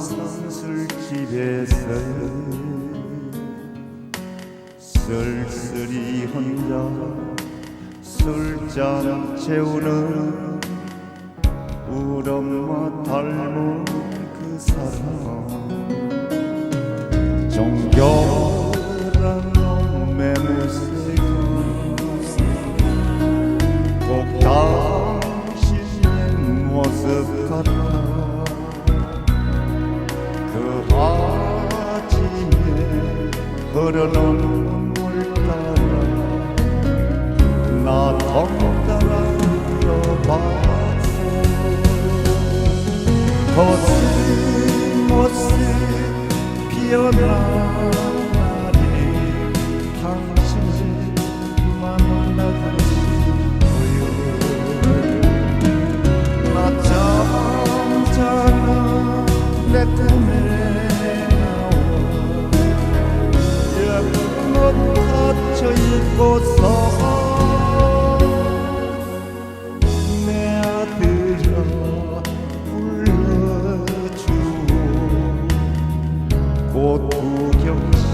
허름한 산술집에서 쓸쓸히 혼자 술잔 채우는 우리 엄마 닮은 그 사람. 정겨 흐르는 눈물 따라 나 덩달아 울어봤어. 거슴모습 피어난 곧 구경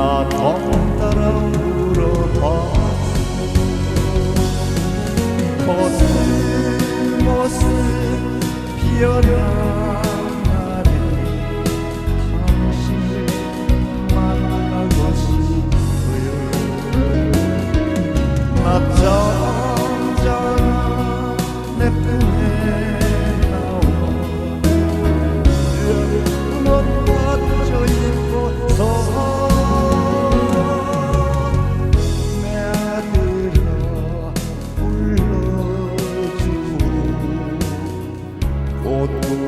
나 덩달아 모습 모습 피어나 como.